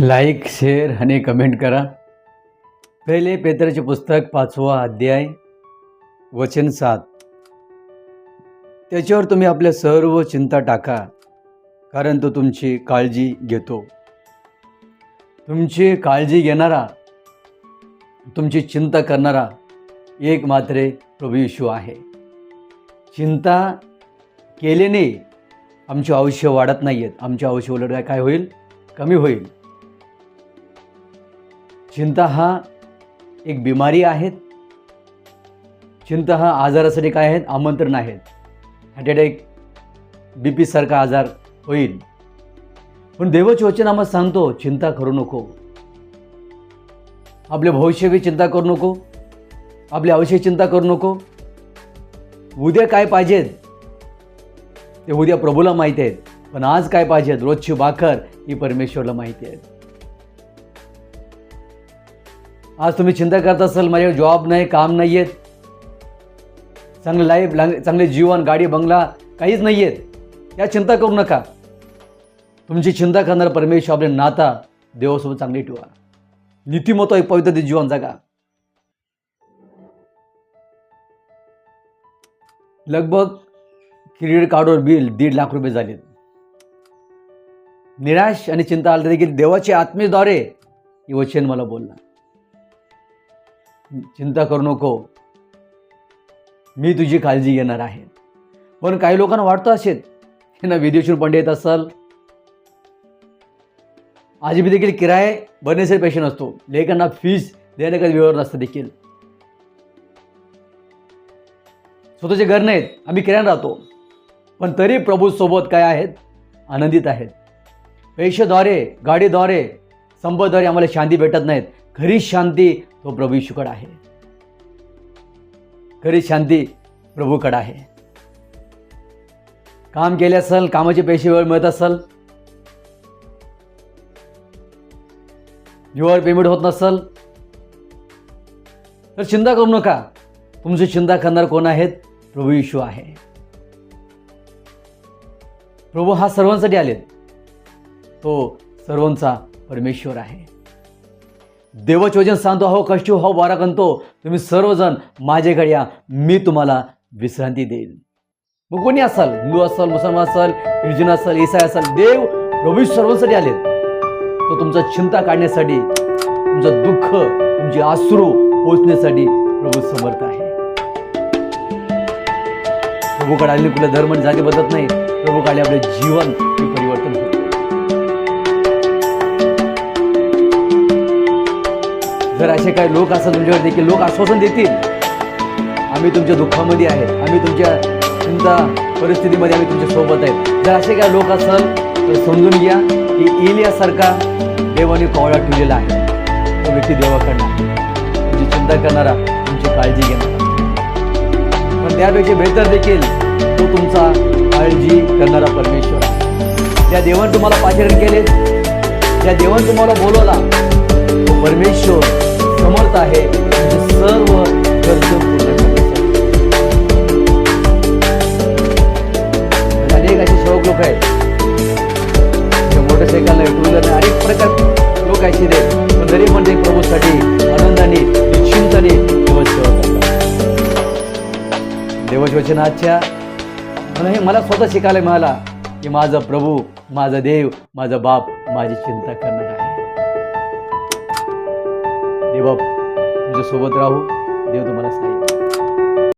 Like share आणि comment करा. पहिले पेत्राचे पुस्तक पाचवा अध्याय वचन सात. त्याच्यावर तुम्ही आपल्या सर्व चिंता टाका कारण तो तुमची काळजी घेतो. तुमची काळजी घेणारा तुमची चिंता करणारा एक मात्र प्रभू यशू आहे. चिंता केल्याने आमचे आयुष्य वाढत नाही आहेत आमचे आयुष्य उलट काय होईल? कमी होईल. चिंता हा एक बिमारी आहेत चिंता हा आजारासाठी काय आहेत? आमंत्रण आहेत. हार्ट अटॅक बी पीसारखा आजार होईल. पण देवाचे वचन आम्हाला सांगतो चिंता करू नको. आपल्या भविष्याची चिंता करू नको. आपल्या आयुष्याची चिंता करू नको. उद्या काय पाहिजेत ते उद्या प्रभूला माहिती आहेत. पण आज काय पाहिजेत रोजची बाखर ही परमेश्वरला माहिती आहे. आज तुम्ही चिंता करत असाल माझ्याकडे जॉब नाही काम नाही आहेत चांगलं लाईफ चांगले जीवन गाडी बंगला काहीच नाही आहेत या चिंता करू नका. तुमची चिंता करणारा परमेश्वर आपले नाता देवासोबत चांगली ठेवा. नीतिमत्व एक पवित्र जीवन जगा. लगभग क्रेडिट कार्डवर बिल दीड लाख रुपये झाले निराश आणि चिंता आली देखील देवाच्या आत्मेद्वारे वचन मला बोलला चिंता करू नको. मी तुझी काळजी घेणार आहे. पण काही लोकांना वाटतं असेल यांना विदेशून पंडित येत असाल. आज मी देखील किराये भरण्यासाठी पैसे नसतो. लेखांना फीज देण्या काही व्यवहार नसतं देखील. स्वतःचे घर नाहीत आम्ही किरायाने राहतो. पण तरी प्रभू सोबत काय आहेत? आनंदित आहेत. पैशाद्वारे गाडीद्वारे संपद्वारे आम्हाला शांती भेटत नाहीत. खरी शांती तो प्रभू येशूकडे आहे. खरी शांती प्रभूकडे आहे. काम केले असेल कामाचे पैसे वेळ मिळत असेल जीवावर पेमेंट होत नसेल तर चिंता करू नका. तुमची चिंता करणार कोण आहेत? प्रभू यशू आहे. प्रभू हा सर्वांसाठी आलेत. तो सर्वांचा परमेश्वर आहे. देवाचे वचन सांगतो हो कष्ट हो, हो वारा कंतो. तुम्ही सर्वजण माझ्याकडे या. मी तुम्हाला विश्रांती देईल मग कोणी असाल? हिंदू असाल मुसलमान असाल ख्रिश्चन असाल ईसाई असाल देव प्रभू सर्वांसाठी आलेत. तो तुमचा चिंता काढण्यासाठी तुमचं दुःख तुमची आसरू पोचण्यासाठी प्रभू समर्थ आहे. प्रभूकडे आलेले कुठल्या धर्म जाती बदलत नाही. प्रभूकडे आपले जीवन हे परिवर्तन होते जर असे काही लोक असतात तुमच्यावर देखील लोक आश्वासन देतील आम्ही तुमच्या दुःखामध्ये आहे. आम्ही तुमच्या चिंता परिस्थितीमध्ये आम्ही तुमच्यासोबत आहेत जर असे काही लोक असाल तर समजून घ्या की इलियासारखा देवाने कवळा ठेवलेला आहे. तो व्यक्ती देवाकडनं तुमची चिंता करणारा तुमची काळजी घेणारा. पण त्यापेक्षा बेहतर देखील तो तुमचा काळजी करणारा परमेश्वर ज्या देवाने तुम्हाला पाचारण केले. ज्या देवाने तुम्हाला बोलवला. तो परमेश्वर समर्थ आहे. म्हणजे सर्व गरज पूर्ण करण्यासाठी अनेक असे शौक लोक आहेत. जे मोटरसायकल टू व्हीलर अनेक प्रकार लोक असे ते पण तरी पण ते प्रभूसाठी आनंदाने निश्चिंताने दिवस करतात. हे मला स्वतः शिकायला मिळाला की माझा प्रभू माझा देव माझा बाप माझी चिंता करणार देवा तुझ्यासोबत राहू. देव तुम्हाला सहाय्य